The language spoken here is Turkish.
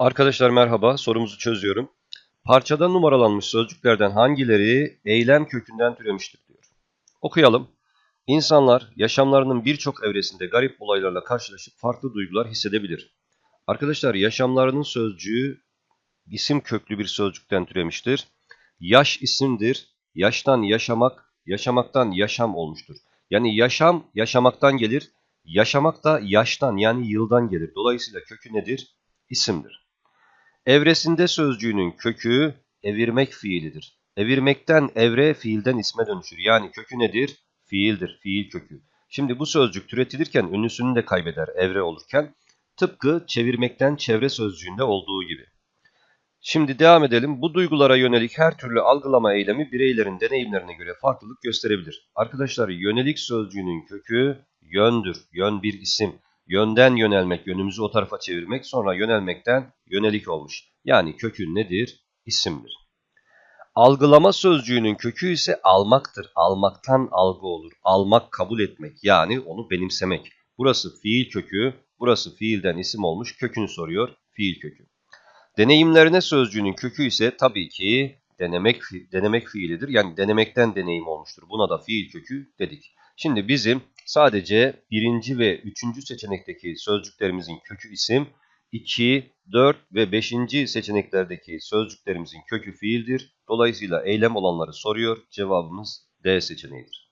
Arkadaşlar merhaba, sorumuzu çözüyorum. Parçada numaralanmış sözcüklerden hangileri eylem kökünden türemiştir diyor. Okuyalım. İnsanlar yaşamlarının birçok evresinde garip olaylarla karşılaşıp farklı duygular hissedebilir. Arkadaşlar yaşamlarının sözcüğü isim köklü bir sözcükten türemiştir. Yaş isimdir. Yaştan yaşamak, yaşamaktan yaşam olmuştur. Yani yaşam yaşamaktan gelir. Yaşamak da yaştan yani yıldan gelir. Dolayısıyla kökü nedir? İsimdir. Evresinde sözcüğünün kökü evirmek fiilidir. Evirmekten evre fiilden isme dönüşür. Yani kökü nedir? Fiildir, fiil kökü. Şimdi bu sözcük türetilirken ünlüsünü de kaybeder evre olurken. Tıpkı çevirmekten çevre sözcüğünde olduğu gibi. Şimdi devam edelim. Bu duygulara yönelik her türlü algılama eylemi bireylerin deneyimlerine göre farklılık gösterebilir. Arkadaşlar yönelik sözcüğünün kökü yöndür. Yön bir isim. Yönden yönelmek, yönümüzü o tarafa çevirmek, sonra yönelmekten yönelik olmuş. Yani kökü nedir? İsimdir. Algılama sözcüğünün kökü ise almaktır. Almaktan algı olur. Almak, kabul etmek yani onu benimsemek. Burası fiil kökü, burası fiilden isim olmuş. Kökünü soruyor, fiil kökü. Deneyimlerine sözcüğünün kökü ise tabii ki denemek, denemek fiilidir. Yani denemekten deneyim olmuştur. Buna da fiil kökü dedik. Şimdi bizim sadece birinci ve üçüncü seçenekteki sözcüklerimizin kökü isim, 2, 4 ve 5. seçeneklerdeki sözcüklerimizin kökü fiildir. Dolayısıyla eylem olanları soruyor. Cevabımız D seçeneğidir.